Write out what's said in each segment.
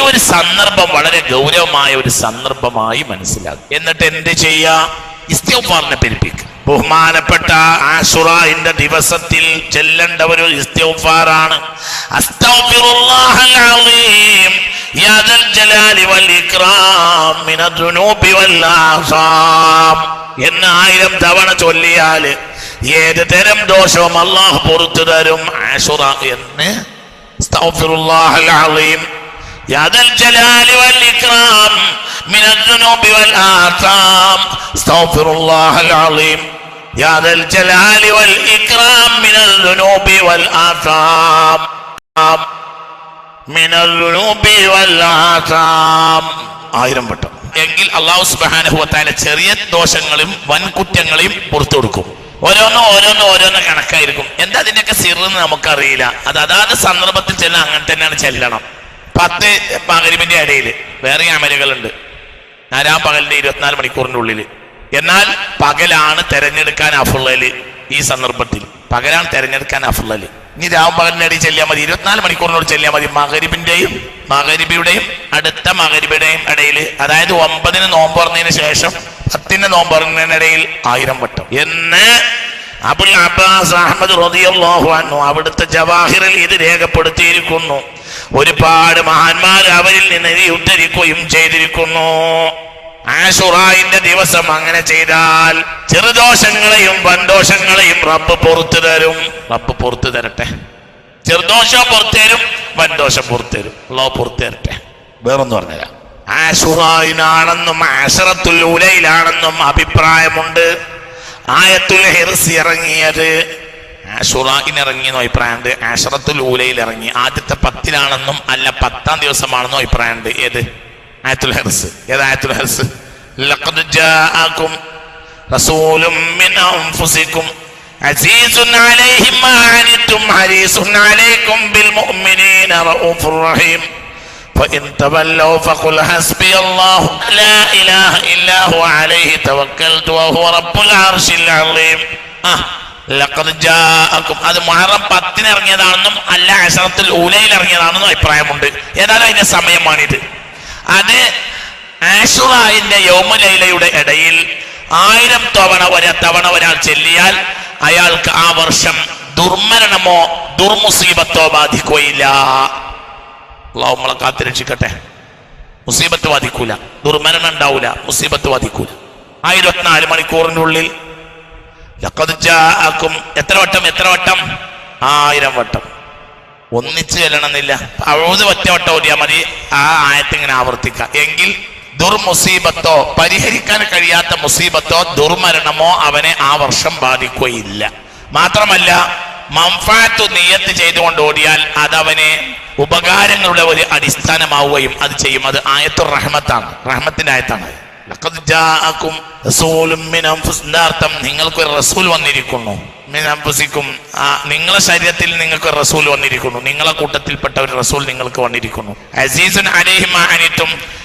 ഒരു സന്ദർഭം വളരെ ഗൗരവമായ ഒരു സന്ദർഭമായി മനസ്സിലാക്കും എന്നിട്ട് എന്ത് ചെയ്യാ? ഇസ്തിഗ്ഫാറിനെ പെരുപ്പിക്കുക ബഹുമാനപ്പെട്ട ആശുറാന്റെ ദിവസത്തിൽ ചെല്ലേണ്ട ഒരു ഇസ്തിഗ്ഫാറാണ്. എന്നായിരം തവണ ചൊല്ലിയാൽ ഏത് തരം ദോഷവും അള്ളാഹ് പുറത്തു തരും ആശുറ എന്ന്. ആയിരം വട്ടം. എങ്കിൽ അള്ളാഹു സുബാനഹുവത്തായ ചെറിയ ദോഷങ്ങളും വൻകുറ്റങ്ങളെയും പുറത്തു കൊടുക്കും. ഓരോന്നും ഓരോന്നും ഓരോന്നും കണക്കായിരിക്കും. എന്താ അതിന്റെയൊക്കെ സിറെന്ന് നമുക്കറിയില്ല. അത് അതാത് സന്ദർഭത്തിൽ ചെല്ലാം അങ്ങനെ തന്നെയാണ് ചെല്ലണം. പത്ത് പകലിമിന്റെ ഇടയിൽ വേറെ അമലുകളുണ്ട്. നാലാം പകലിന്റെ ഇരുപത്തിനാല് മണിക്കൂറിന്റെ ഉള്ളിൽ എന്നാൽ പകലാണ് തെരഞ്ഞെടുക്കാൻ അഫുള്ളൽ ഈ സന്ദർഭത്തിൽ. പകലാണ് തെരഞ്ഞെടുക്കാൻ അഫുള്ളൽ. ഇനി രാവും പകലിന്റെ ഇടയിൽ ചെല്ലിയാൽ മതി. ഇരുപത്തിനാല് മണിക്കൂറിനോട് ചെല്ലിയാൽ മതി. മകരിബിന്റെയും മകരിബിയുടെയും അടുത്ത മകരിബിയുടെയും ഇടയിൽ അതായത് ഒമ്പതിന് നോമ്പ് പറഞ്ഞതിന് ശേഷം പത്തിന് നോമ്പ് പറഞ്ഞതിനിടയിൽ ആയിരം വട്ടം. എന്ന് അബുൽ അബ്ബാസ് അഹമ്മദ് അവിടുത്തെ ജവാഹിറിൽ ഇത് രേഖപ്പെടുത്തിയിരിക്കുന്നു. ഒരുപാട് മഹാന്മാർ അവരിൽ നിന്ന് ഉദ്ധരിക്കുകയും ചെയ്തിരിക്കുന്നു. ആഷുറായിന്റെ ദിവസം അങ്ങനെ ചെയ്താൽ ചെറുദോഷങ്ങളെയും വൻദോഷങ്ങളെയും റബ്ബ് പുറത്തു തരും. റബ്ബ് പുറത്തു തരട്ടെ. ചെറുദോഷം പുറത്തു തരും വൻദോഷം പുറത്തു തരും. അല്ലോ പുറത്തു തരട്ടെ. വേറൊന്നും പറഞ്ഞുതരാം. ആഷുറായിനാണെന്നും ആശറത്തുൽ ഉലയിലാണെന്നും അഭിപ്രായമുണ്ട്. ആയത്തുൽ ഹിർസ് ഇറങ്ങിയത് ആഷുറായിന് ഇറങ്ങിയെന്നോ അഭിപ്രായമുണ്ട് ആഷറത്തുൽ ഊലയിൽ ഇറങ്ങി ആദ്യത്തെ പത്തിലാണെന്നും അല്ല പത്താം ദിവസമാണെന്നോ അഭിപ്രായമുണ്ട് ഏത് ആയത്തുൽ ഹെർസ് ഏത് ആയത്തുൽ ഹെർസ് ലഖദ് ജാഅകും റസൂലും മിൻ അൻഫുസികും അസീസുൻ അലൈഹി മാ അനിതും ഹരീസുൻ അലൈക്കും ബിൽ മുഅ്മിനീന റഊഫുർ റഹീം فإن تولوا فقل حسبي الله لا إله إلا هو عليه توكلت وهو رب العرش العظيم آه ലഖദ് ജാഅക്കും അത് മുഹറം പത്തിന് ഇറങ്ങിയതാണെന്നും അല്ല അഷറത്തിൽ ഊലയിൽ ഇറങ്ങിയതാണെന്നും അഭിപ്രായമുണ്ട്. ഏതായാലും അതിന്റെ സമയമാണിത്. അത് ആഷുറായിന്റെ യോമലൈലയുടെ ഇടയിൽ ആയിരം തവണ വര തവണ ഒരാൾ ചെല്ലിയാൽ അയാൾക്ക് ആ വർഷം ദുർമരണമോ ദുർമുസീബത്തോ ബാധിക്കുകയില്ല. അള്ളാഹു നമ്മളെ കാത്തിരക്ഷിക്കട്ടെ മുസീബത്ത് ബാധിക്കൂല. ദുർമരണം ഉണ്ടാവൂല. മുസീബത്ത് ബാധിക്കൂല. ആ ഇരുപത്തിനാല് മണിക്കൂറിന്റെ ലഖദ് എത്ര വട്ടം എത്ര വട്ടം? ആയിരം വട്ടം. ഒന്നിച്ച് ചെല്ലണമെന്നില്ല. അഴുത് ഒറ്റ വട്ടം ഓടിയാൽ മതി. ആ ആയത്ത് ഇങ്ങനെ ആവർത്തിക്കാം. എങ്കിൽ ദുർമുസീബത്തോ പരിഹരിക്കാൻ കഴിയാത്ത മുസീബത്തോ ദുർമരണമോ അവനെ ആ വർഷം ബാധിക്കുകയില്ല. മാത്രമല്ല മംഫാത്തു നിയത്ത് ചെയ്തുകൊണ്ട് ഓടിയാൽ അതവനെ ഉപകാരങ്ങളുടെ ഒരു അടിസ്ഥാനമാവുകയും അത് ചെയ്യും. അത് ആയത്തുർ റഹ്മത്താണ് റഹ്മത്തിന്റെ ആയത്താണ്. നിങ്ങൾക്ക് ഒരു റസൂൽ വന്നിരിക്കുന്നു. ആ നിങ്ങളെ ശരീരത്തിൽ നിങ്ങൾക്ക് റസൂൽ വന്നിരിക്കുന്നു. നിങ്ങളെ കൂട്ടത്തിൽപ്പെട്ട ഒരു റസൂൽ നിങ്ങൾക്ക് വന്നിരിക്കുന്നു. അസീസൻ അലൈഹി മാ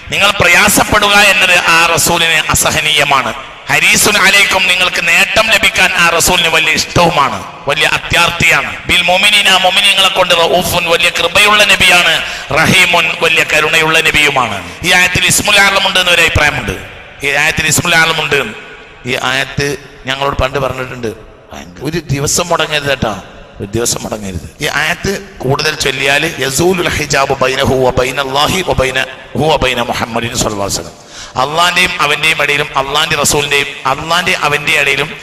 നിങ്ങൾ പ്രയാസപ്പെടുക എന്നത് ആ റസൂലിന് അസഹനീയമാണ്. ഹരീസുൻ അലൈക്കും നിങ്ങൾക്ക് നേട്ടം ലഭിക്കാൻ ആ റസൂലിന് വലിയ ഇഷ്ടവുമാണ് വലിയ അത്യാർത്ഥിയാണ്. ബിൽ മൊമിനീന മൊമിനിങ്ങളെ കൊണ്ട് റൌഫുൻ വലിയ കൃപയുള്ള നബിയാണ് റഹീമുൻ വലിയ കരുണയുള്ള നബിയുമാണ്. ഈ ആയത്തിൽ ഇസ്മുൽ ആലമുണ്ട് എന്നൊരു അഭിപ്രായമുണ്ട്. ഈ ആയത്തിൽ ഇസ്മുലാലമുണ്ട് ഈ ആയത്ത് ഞങ്ങളോട് പണ്ട് പറഞ്ഞിട്ടുണ്ട്. ഒരു ദിവസം മുടങ്ങരുത് കേട്ടോ. ഒരു ദിവസം മുടങ്ങരുത്. ഈ ആയത്ത് കൂടുതൽ ചൊല്ലിയാൽ യസൂലുൽ ഹിജാബ് അള്ളാന്റെയും അവന്റെയും ഇടയിലും അള്ളാന്റെ റസൂലിന്റെയും അള്ളാന്റെ അവന്റെ ഇടയിലും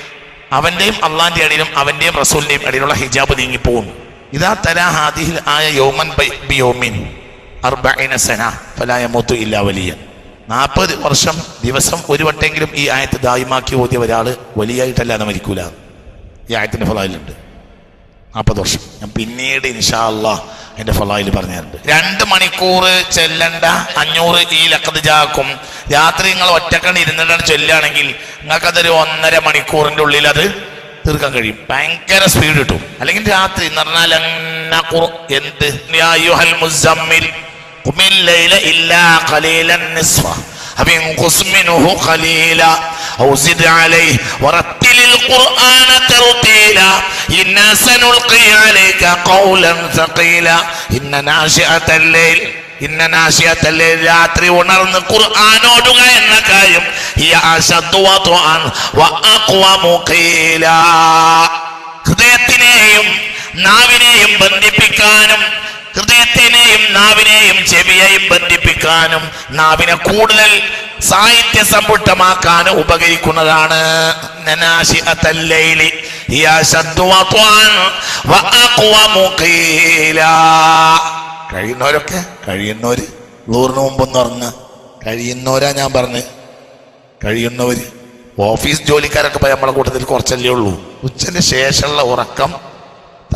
അവന്റെയും അള്ളാന്റെ ഇടയിലും അവന്റെയും റസൂലിന്റെയും ഇടയിലുള്ള ഹിജാബ് നീങ്ങിപ്പോകും. ഇതാ തരാ ഹാദിഹിൽ ആയ യോമൻ ബൈ- ബിയോമിൻ അർബഇന സന ഫലായ ഇല്ലാ വലിയ നാൽപ്പത് വർഷം ദിവസം ഒരു വട്ടെങ്കിലും ഈ ആയത്ത് ദായിമാക്കി ഓതിയ ഒരാൾ വലിയായിട്ടല്ലാതെ മരിക്കൂല. ഈ ആയത്തിന്റെ ഫലായിലുണ്ട്. നാൽപ്പത് വർഷം. ഞാൻ പിന്നീട് ഇൻഷാ അള്ളാ എന്റെ ഫലായിൽ പറഞ്ഞു തരുന്നുണ്ട് രണ്ട് മണിക്കൂർ ചെല്ലണ്ട അഞ്ഞൂറ് ഈ ലക്കത്ത് ജാക്കും. രാത്രി നിങ്ങൾ ഒറ്റക്കണ്ട് ഇരുന്നിട്ടാണ് ചൊല്ലുകയാണെങ്കിൽ നിങ്ങൾക്കതൊരു ഒന്നര മണിക്കൂറിന്റെ ഉള്ളിൽ അത് തീർക്കാൻ കഴിയും. ഭയങ്കര സ്പീഡ് കിട്ടും. അല്ലെങ്കിൽ രാത്രി എന്ന് പറഞ്ഞാൽ എന്ത്? രാത്രി ഉണർന്ന് ഖുർആാനോടുക എന്ന കാര്യം ഹൃദയത്തിനെയും നാവിനെയും ബന്ധിപ്പിക്കാനും ഹൃദയത്തിനെയും നാവിനെയും ചെവിയെയും ബന്ധിപ്പിക്കാനും നാവിനെ കൂടുതൽ സാഹിത്യ സമ്പുഷ്ടമാക്കാനും ഉപകരിക്കുന്നതാണ്. കഴിയുന്നവരൊക്കെ? കഴിയുന്നവര്? നൂറിന് മുമ്പൊന്ന് പറഞ്ഞ. കഴിയുന്നവരാ ഞാൻ പറഞ്ഞ്. കഴിയുന്നവര്? ഓഫീസ് ജോലിക്കാരൊക്കെ പോയി നമ്മളെ കൂട്ടത്തിൽ കുറച്ചല്ലേ ഉള്ളൂ. ഉച്ചന് ശേഷമുള്ള ഉറക്കം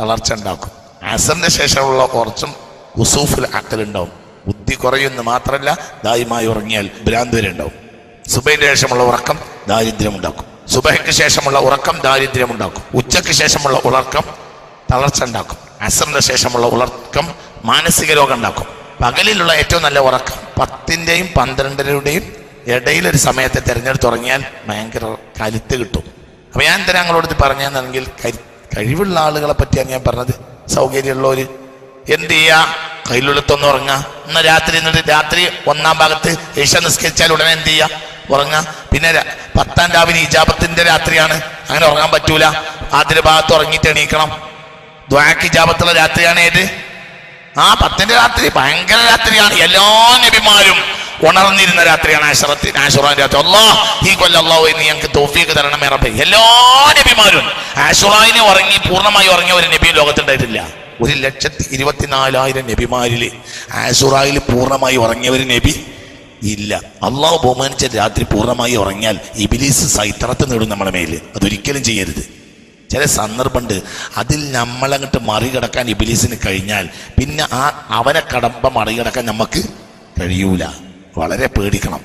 തളർച്ച ഉണ്ടാക്കും. അസറിന് ശേഷമുള്ള കുറച്ചും ഉസൂഫിൽ അക്കലുണ്ടാവും. ബുദ്ധി കുറയുമെന്ന് മാത്രമല്ല ദായുമായി ഉറങ്ങിയാൽ ഭ്രാന്ത് വരെ ഉണ്ടാവും സുബൈന് ശേഷമുള്ള ഉറക്കം ദാരിദ്ര്യം ഉണ്ടാക്കും സുബഹയ്ക്ക് ശേഷമുള്ള ഉറക്കം ദാരിദ്ര്യം ഉണ്ടാക്കും ഉച്ചയ്ക്ക് ശേഷമുള്ള ഉറക്കം തളർച്ച ഉണ്ടാക്കും. അസറിന് ശേഷമുള്ള ഉറക്കം മാനസിക രോഗം ഉണ്ടാക്കും. പകലിലുള്ള ഏറ്റവും നല്ല ഉറക്കം പത്തിന്റെയും പന്ത്രണ്ടരയുടെയും ഇടയിലൊരു സമയത്തെ തിരഞ്ഞെടുത്ത് ഉറങ്ങിയാൽ ഭയങ്കര കരുത്ത് കിട്ടും. അപ്പൊ ഞാൻ എന്തിനാ ഞങ്ങളോട് ഇത് കഴിവുള്ള ആളുകളെ പറ്റിയാണ് ഞാൻ പറഞ്ഞത്. സൗകര്യമുള്ളവര് എന്ത് ചെയ്യാ കയ്യിലുള്ളത്തൊന്ന് ഉറങ്ങാ. ഇന്ന് രാത്രി എന്നിട്ട് രാത്രി ഒന്നാം ഭാഗത്ത് ഈശ നിസ്കരിച്ചാൽ ഉടനെ എന്ത് ചെയ്യാ ഉറങ്ങാ. പിന്നെ പത്താം രാവിലെ ഇജാബത്തിന്റെ രാത്രിയാണ്. അങ്ങനെ ഉറങ്ങാൻ പറ്റൂല. ആദ്യ ഭാഗത്ത് ഉറങ്ങിയിട്ട് എണീക്കണം. ദ്വാക്ക് ഇജാബത്തുള്ള രാത്രിയാണ് ഏത്? ആ പത്തിന്റെ രാത്രി ഭയങ്കര രാത്രിയാണ്. എല്ലാ നബിമാരും ഉണർന്നിരുന്ന രാത്രിയാണ് ആശറത്തി ആശുറാൻ രാത്രി. അല്ലോ ഈ കൊല്ലം അള്ളാഹു നീ ഞങ്ങൾക്ക് തോഫിയൊക്കെ തരണം റബ്ബേ. എല്ലാ നബിമാരും ആശുറായിനെ ഉറങ്ങി പൂർണമായി ഉറങ്ങിയ ഒരു നബിയും ലോകത്തുണ്ടായിട്ടില്ല ഒരു ലക്ഷത്തി ഇരുപത്തിനാലായിരം നബിമാരിൽ ആസുറായിൽ പൂർണമായി ഉറങ്ങിയവർ നബി ഇല്ല. അള്ളാഹു ബഹുമാനിച്ച രാത്രി പൂർണമായി ഉറങ്ങിയാൽ ഇബിലീസ് സൈത്തറത്ത് നേടും നമ്മളെ മേൽ. അതൊരിക്കലും ചെയ്യരുത്. ചില സന്ദർഭമുണ്ട്. അതിൽ നമ്മളങ്ങോട്ട് മറികടക്കാൻ ഇബിലീസിന് കഴിഞ്ഞാൽ പിന്നെ ആ അവനെ കടമ്പ മറികടക്കാൻ നമുക്ക് കഴിയൂല. വളരെ പേടിക്കണം.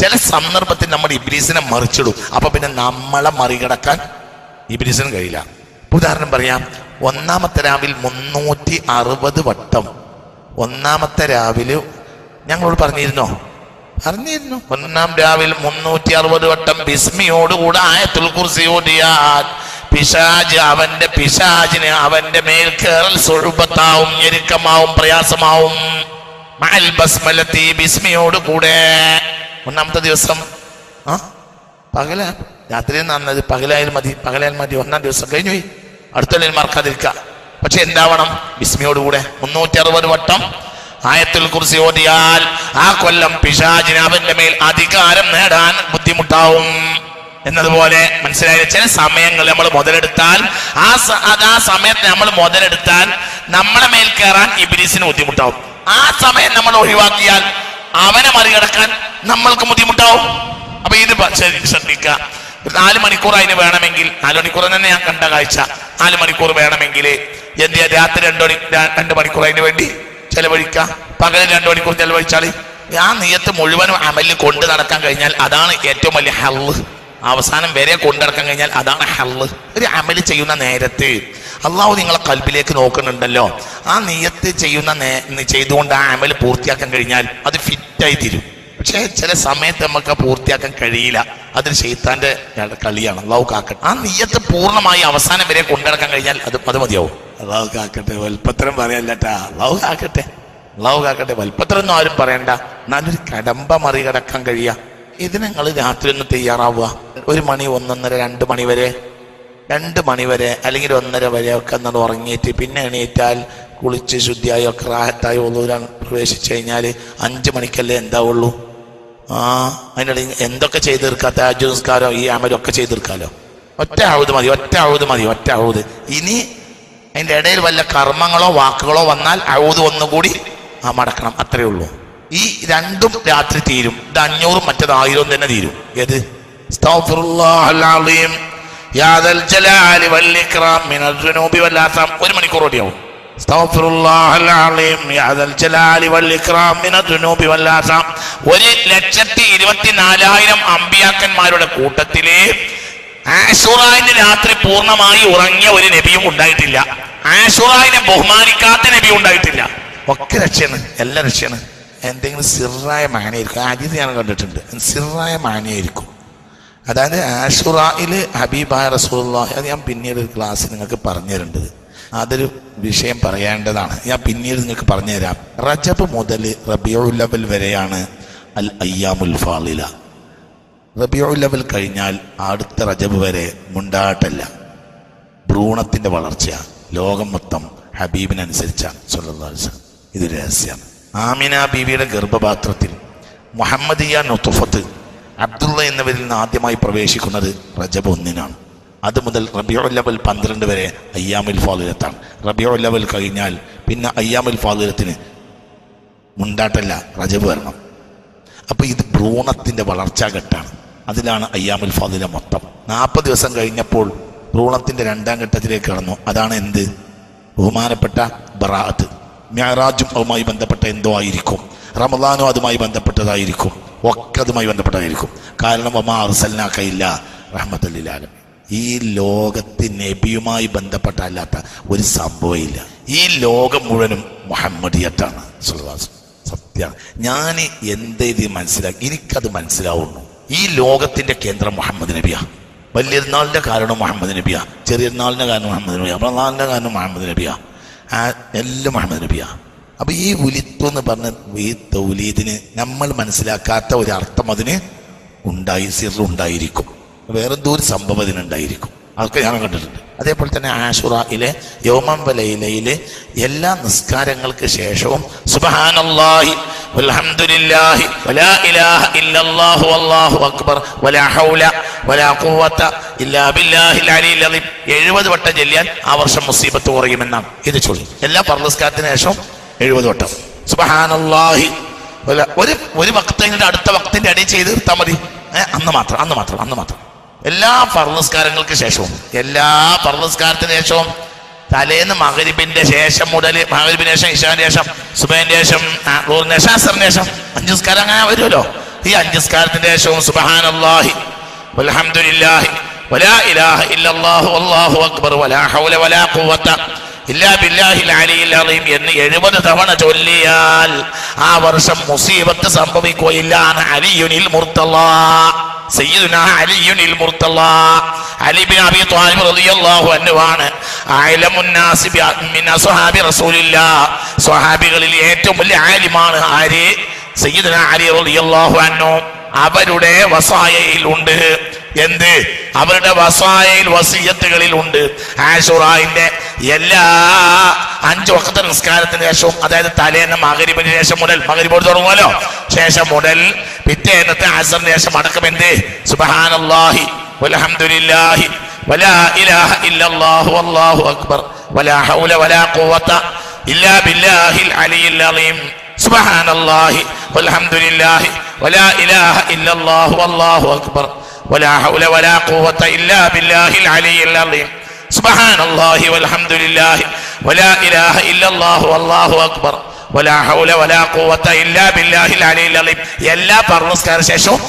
ചില സന്ദർഭത്തിൽ നമ്മൾ ഇബിലീസിനെ മറിച്ചിടും. അപ്പൊ പിന്നെ നമ്മളെ മറികടക്കാൻ ഇബിലീസിന് കഴിയില്ല. ഉദാഹരണം പറയാം. ഒന്നാമത്തെ രാവിൽ മുന്നൂറ്റി അറുപത് വട്ടം. ഒന്നാമത്തെ രാവിലെ ഞങ്ങളോട് പറഞ്ഞിരുന്നോ? അറിഞ്ഞിരുന്നു. ഒന്നാം രാവിൽ മുന്നൂറ്റി അറുപത് വട്ടം ബിസ്മിയോടുകൂടെ ആയത്തുൽ കുർസി ഓടിയാൽ പിശാജ് അവന്റെ പിശാജിന് അവന്റെ മേൽ കേറൽ സ്വഴുപത്താവും ഞെരുക്കമാവും പ്രയാസമാവും. മഅൽ ബസ്മലത്തി ബിസ്മിയോട് കൂടെ ഒന്നാമത്തെ ദിവസം ആ? പകല. രാത്രി നന്നത് പകലായാലും മതി പകലായാലും മതി. ഒന്നാം ദിവസം കഴിഞ്ഞു പോയി അടുത്തുള്ള മറക്കാതിരിക്ക പക്ഷെ എന്താവണം? ബിസ്മിയോടുകൂടെ. മുന്നൂറ്റി അറുപത് വട്ടം ആയത്തിൽ കുറിച്ച് ഓതിയാൽ ആ കൊല്ലം പിശാചിന് അവന്റെ മേൽ അധികാരം നേടാൻ ബുദ്ധിമുട്ടാവും. എന്നതുപോലെ മനസ്സിലായ ചില സമയങ്ങൾ നമ്മൾ മുതലെടുത്താൽ ആ ആ സമയത്ത് നമ്മൾ മുതലെടുത്താൽ നമ്മളെ മേൽ കയറാൻ ഇബിലിസിന് ബുദ്ധിമുട്ടാവും. ആ സമയം നമ്മൾ ഒഴിവാക്കിയാൽ അവനെ മറികടക്കാൻ നമ്മൾക്ക് ബുദ്ധിമുട്ടാവും. അപ്പൊ ഇത് ശ്രദ്ധിക്കുക. നാല് മണിക്കൂർ അതിന് വേണമെങ്കിൽ നാല് മണിക്കൂർ തന്നെ ഞാൻ കണ്ട കാഴ്ച. നാല് മണിക്കൂർ വേണമെങ്കിൽ എന്ത് ചെയ്യാ? രാത്രി രണ്ടു രണ്ട് മണിക്കൂർ അതിന് വേണ്ടി ചെലവഴിക്കാം. പകൽ രണ്ടു മണിക്കൂർ ചെലവഴിച്ചാൽ ഞാൻ നീയത്ത് മുഴുവനും അമലിൽ കൊണ്ട് നടക്കാൻ കഴിഞ്ഞാൽ അതാണ് ഏറ്റവും വലിയ ഹല്ല് അവസാനം വരെ കൊണ്ടു നടക്കാൻ കഴിഞ്ഞാൽ അതാണ് ഹല്ല് ഒരു അമൽ ചെയ്യുന്ന നേരത്ത് അള്ളാഹു നിങ്ങളെ കൽബിലേക്ക് നോക്കുന്നുണ്ടല്ലോ. ആ നീയത്ത് ചെയ്യുന്ന ചെയ്തുകൊണ്ട് ആ അമൽ പൂർത്തിയാക്കാൻ കഴിഞ്ഞാൽ അത് ഫിറ്റായി തീരും. പക്ഷേ ചില സമയത്ത് നമുക്ക് പൂർത്തിയാക്കാൻ കഴിയില്ല. അതൊരു ഷെയ്ത്താന്റെ കളിയാണ്. അള്ളാഹു കാക്കട്ടെ. ആ നീയത്ത് പൂർണമായി അവസാനം വരെ കൊണ്ടുനടക്കാൻ കഴിഞ്ഞാൽ അത് അത് മതിയാവും. അള്ളാഹു കാക്കട്ടെ വൽപ്പത്രം പറയല്ലട്ടാ. അള്ളാഹു കാക്കട്ടെ അള്ളാഹു കാക്കട്ടെ വൽപ്പത്രം ഒന്നും ആരും പറയണ്ട. നല്ലൊരു കടമ്പ മറികടക്കാൻ കഴിയുക ഇതിന് നിങ്ങൾ രാത്രി ഒന്ന് തയ്യാറാവുക. ഒരു മണി ഒന്നൊന്നര രണ്ട് മണി വരെ രണ്ട് മണി വരെ അല്ലെങ്കിൽ ഒന്നര വരെ ഒക്കെ ഒന്ന് ഉറങ്ങിയിട്ട് പിന്നെ എണീറ്റാൽ കുളിച്ച് ശുദ്ധിയായി ഒക്കെ റാഹത്തായി ഒന്നൂരാൻ പ്രവേശിച്ചു കഴിഞ്ഞാൽ അഞ്ച് മണിക്കല്ലേ എന്താവുള്ളൂ? ആ അതിനിടയിൽ എന്തൊക്കെ ചെയ്ത് തീർക്കാത്ത താജ് ഈ അമലും ഒക്കെ ചെയ്ത് തീർക്കാലോ ഒറ്റ ആവുത് മതി ഒറ്റ ആവുത് മതി ഒറ്റ ആവുത്. ഇനി അതിന്റെ ഇടയിൽ വല്ല കർമ്മങ്ങളോ വാക്കുകളോ വന്നാൽ അഴുത് ഒന്നുകൂടി ആ മടക്കണം. അത്രയേ ഉള്ളൂ. ഈ രണ്ടും രാത്രി തീരും. ഇത് അഞ്ഞൂറും മറ്റത് ആയിരവും തന്നെ തീരും. ഏത്? ഒരു മണിക്കൂർ ഓടിയാവും ഒരു ലക്ഷത്തി ഇരുപത്തിനാലായിരം അമ്പിയാക്കന്മാരുടെ കൂട്ടത്തിൽ ആഷുറായിന്റെ രാത്രി പൂർണമായി ഉറങ്ങിയ ഒരു നബിയും ഉണ്ടായിട്ടില്ല. ആഷുറായിനെ ബഹുമാനിക്കാത്ത നബി ഉണ്ടായിട്ടില്ല. ഒക്കെ രക്ഷയാണ് എല്ലാം രക്ഷയാണ്. എന്തെങ്കിലും സിറായ മാനയായിരിക്കും ആദ്യത്തെ ഞാൻ കണ്ടിട്ടുണ്ട്. സിറായ മാനയായിരിക്കും അതായത് ആഷുറായിൽ ഹബീബായ റസൂലുള്ളാഹി അത് ഞാൻ പിന്നീട് ഒരു ക്ലാസ് നിങ്ങൾക്ക് പറഞ്ഞു തരേണ്ടത് അതൊരു വിഷയം പറയേണ്ടതാണ്. ഞാൻ പിന്നീട് നിങ്ങൾക്ക് പറഞ്ഞുതരാം. റജബ് മുതൽ റബിയുൽ ലവൽ വരെയാണ് അൽ അയ്യാമുൽ ഫാലില. റബിയുൽ ലവൽ കഴിഞ്ഞാൽ അടുത്ത റജബ് വരെ മുണ്ടാട്ടല്ല. ഭ്രൂണത്തിന്റെ വളർച്ച ലോകം മൊത്തം ഹബീബിനനുസരിച്ചാണ്. വസല്ലം. ഇത് രഹസ്യമാണ് ആമിന ബീവിയുടെ ഗർഭപാത്രത്തിൽ മുഹമ്മദിയ നുത്തുഫത്ത് അബ്ദുള്ള എന്നിവരിൽ നിന്ന് ആദ്യമായി പ്രവേശിക്കുന്നത് റജബ് ഒന്നിനാണ്. അത് മുതൽ റബിയോ ലെവൽ പന്ത്രണ്ട് വരെ അയ്യാമിൽ ഫാദിലത്താണ്. റബിയോ ലെവൽ കഴിഞ്ഞാൽ പിന്നെ അയ്യാമിൽ ഫാദിലത്തിന് മുണ്ടാട്ടല്ല റജബ് വരണം. അപ്പോൾ ഇത് ഭ്രൂണത്തിന്റെ വളർച്ചാ ഘട്ടാണ്. അതിലാണ് അയ്യാമിൽ ഫാദില മൊത്തം. നാൽപ്പത് ദിവസം കഴിഞ്ഞപ്പോൾ ഭ്രൂണത്തിന്റെ രണ്ടാം ഘട്ടത്തിലേക്ക് കടന്നു. അതാണ് എന്ത്? ബഹുമാനപ്പെട്ട ബറാഅത്ത്. മ്യാറാജും അതുമായി ബന്ധപ്പെട്ട എന്തോ ആയിരിക്കും. റമദാനും അതുമായി ബന്ധപ്പെട്ടതായിരിക്കും. ഒക്കെ അതുമായി ബന്ധപ്പെട്ടതായിരിക്കും. കാരണം ഒമാ അർസലിനാക്കയില്ല റഹ്മത്തല്ലാലും ഈ ലോകത്ത് നബിയുമായി ബന്ധപ്പെട്ട അല്ലാത്ത ഒരു സംഭവമില്ല ഈ ലോകം മുഴുവനും മുഹമ്മദിയത്താണ്. സുൽവാസ് സത്യമാണ് ഞാൻ എന്തെയ്ത് മനസ്സിലാക്കി? എനിക്കത് മനസ്സിലാവുന്നു. ഈ ലോകത്തിന്റെ കേന്ദ്രം മുഹമ്മദ് നബിയാ. വലിയനാളിന്റെ കാരണം മുഹമ്മദ് നബിയാ. ചെറിയനാളിന്റെ കാരണം മുഹമ്മദ് നബിയാ. റമദാനിന്റെ കാരണം മുഹമ്മദ് നബിയാ. എല്ലാം മുഹമ്മദ് നബിയാ. അപ്പൊ ഈ ഉലിത്തു എന്ന് പറഞ്ഞ ഈ തൗലീദിന് നമ്മൾ മനസ്സിലാക്കാത്ത ഒരു അർത്ഥം അതിന് ഉണ്ടായി സിറുണ്ടായിരിക്കും വേറെന്തോ ഒരു സംഭവം അതിനുണ്ടായിരിക്കും അതൊക്കെ ഞാൻ കണ്ടിട്ടുണ്ട്. അതേപോലെ തന്നെ ആഷുറയിലെ യോമംബലയിലയിലെ എല്ലാ നിസ്കാരങ്ങൾക്ക് ശേഷവും സുബ്ഹാനല്ലാഹി വൽഹംദുലില്ലാഹി വലാ ഇലാഹ ഇല്ലല്ലാഹു അല്ലാഹു അക്ബർ വലാ ഹൗല വലാ ഖുവത ഇല്ലാ ബില്ലാഹിൽ അലിയിൽ അലീം 70 വട്ടം ചൊല്ലിയാൽ ആ വർഷം മുസീബത്ത് കുറയുമെന്നാണ് ഇത് ചൊല്ലി. എല്ലാ പർലസ്കാരത്തിന് ശേഷം എഴുപത് വട്ടം. സുബ്ഹാനല്ലാഹി ഒരു ഒരു വക്തങ്ങളുടെ അടുത്ത വക്തിന്റെ അടി ചെയ്ത് തീർത്താൽ മതി. അന്ന് മാത്രം അന്ന് മാത്രം അന്ന് മാത്രം. എല്ലാ പർണസ്കാരങ്ങൾക്ക് ശേഷവും എല്ലാ പർണസ്കാരത്തിന് ശേഷവും തലേന്ന് മകരിബിന്റെ ശേഷം മുതൽ മകരിബിന് ശേഷം ഇഷാന്റെ ശേഷം സുബൈന്റെ ശേഷം ആ, ശേഷം അഞ്ചുസ്കാരം ശേഷം അഞ്ച് നിസ്കാരം അങ്ങനെ വരുമല്ലോ. ഈ അഞ്ചുസ്കാരത്തിന്റെ ശേഷവും സുബഹാനല്ലാഹി വൽഹംദുലില്ലാഹി വലാ ഇലാഹ ഇല്ലല്ലാഹു വല്ലാഹു അക്ബർ വലാ ഹൗല വലാ ഖുവത ഇല്ലാ ബില്ലാഹിൽ അലിയിൽ അറിയും എന്ന് എഴുപത് തവണ ചൊല്ലിയാൽ ആ വർഷം മുസീബത്ത് സംഭവിക്കുകയില്ല അലിയുനിൽ മുർത്തല്ല അലിയുനിൽ ത്വാലിബ് റളിയല്ലാഹു അൻഹു ആണ് സ്വഹാബികളിൽ ഏറ്റവും വലിയ ആലിമാണ് ആര്? സയ്യിദുന അലി റളിയല്ലാഹു അൻഹു. അവരുടെ വസായയിൽ ഉണ്ട്. എന്ത്? അവരുടെ വസായയിൽ വസീയത്തുകളിൽ ഉണ്ട്. ആഷുറായിന്റെ എല്ലാ അഞ്ചു വക്കത്തെ നിസ്കാരത്തിന് ശേഷവും അതായത് തലേന്ന് മകരിബിന് ശേഷം മുതൽ മകരിബോട് തുടങ്ങുമല്ലോ? ശേഷം മുതൽ പിറ്റേന്നത്തെ ആസറിന് ശേഷം അടക്കം എന്ത്? സുബഹാനല്ലാഹി വലഹമുല്ലാഹി വലാ ഇലാഹ ഇല്ലല്ലാഹു അല്ലാഹു അക്ബർ വലാ ഹൗല വലാ ഖുവത ഇല്ലാ ബില്ലാഹിൽ അലിയിൽ അലീം. സുബ്ഹാനല്ലാഹി വൽഹംദുലില്ലാഹി വലാ ഇലാഹ ഇല്ലല്ലാഹു അല്ലാഹു അക്ബർ വലാ ഹൗല വലാ ഖുവത ഇല്ലാ ബില്ലാഹിൽ അലിയിൽ അലീം. സുബ്ഹാനല്ലാഹി വൽഹംദുലില്ലാഹി വലാ ഇലാഹ ഇല്ലല്ലാഹു والله അക്ബർ. വലാ ഹൗല വലാ ഖുവത ഇല്ലാ بالله العلي العظيم എല്ലാ പർവസ്കാര ശേഷവും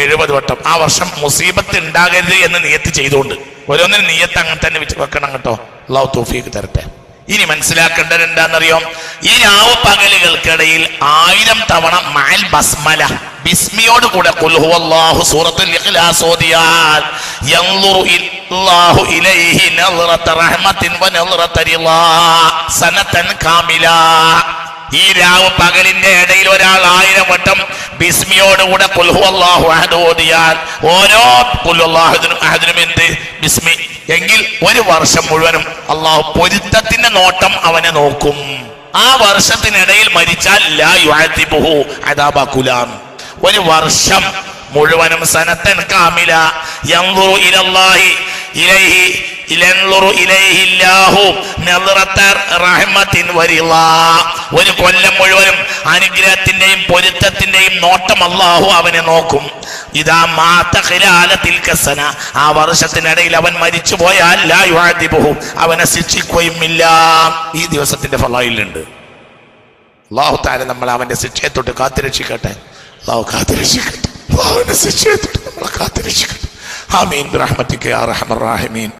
എഴുപത് വട്ടം. ആ വർഷം മുസീബത്ത് ഉണ്ടാകരുത് എന്ന് നിയത്ത് ചെയ്തുകൊണ്ട്. ഓരോന്നിനും നിയത്ത് അങ്ങനെ തന്നെ വെക്കണം കേട്ടോ. അള്ളാഹു തോഫിക്ക് തരട്ടെ. ഇനി മനസ്സിലാക്കേണ്ടത് എന്താണെന്നറിയോ? ഈ രാവ് പകലുകൾക്കിടയിൽ ആയിരം തവണ മാൽ ബസ്മല. ബിസ്മിയോട് കൂടെ സൂറത്തുൽ ഇഖ്ലാസ് ഇലൈഹി റഹ്മത്തിൻ വ സനതൻ കാമില. ഈ രാവ് പകലിന്റെ ഇടയിൽ ഒരാൾ ആയിരം വട്ടം ബിസ്മിയോടുകൂടെ കുൽഹു ഓരോ എന്ത്? ബിസ്മി. എങ്കിൽ ഒരു വർഷം മുഴുവനും അള്ളാഹു പൊരുത്തത്തിന്റെ നോട്ടം അവനെ നോക്കും. ആ വർഷത്തിനിടയിൽ മരിച്ചാൽ ലാ ഒരു വർഷം മുഴുവനും സനത്തൻ കാമില. ഇലൈഹി ഒരു കൊല്ലം മുഴുവനും അനുഗ്രഹത്തിന്റെയും പൊരുത്തത്തിന്റെയും നോട്ടം അള്ളാഹു അവനെ നോക്കും. ഇതാ കസന ആ വർഷത്തിനിടയിൽ അവൻ മരിച്ചു പോയാൽ അവനെ അവനെ ശിക്ഷിക്കുകയുമില്ല. ഈ ദിവസത്തിന്റെ ഫലായിലുണ്ട്. അള്ളാഹു താരം നമ്മൾ അവന്റെ ശിക്ഷയെ തൊട്ട് കാത്തുരക്ഷിക്കട്ടെ. അള്ളാഹു കാത്തുരക്ഷിക്കട്ടെ. അള്ളാഹുവിന്റെ ശിക്ഷയെ തൊട്ട് നമ്മളെ കാത്തുരക്ഷിക്കട്ടെ ആമീൻ റഹ്മത്തിക്ക് യാ റഹ്മർ റാഹിമീൻ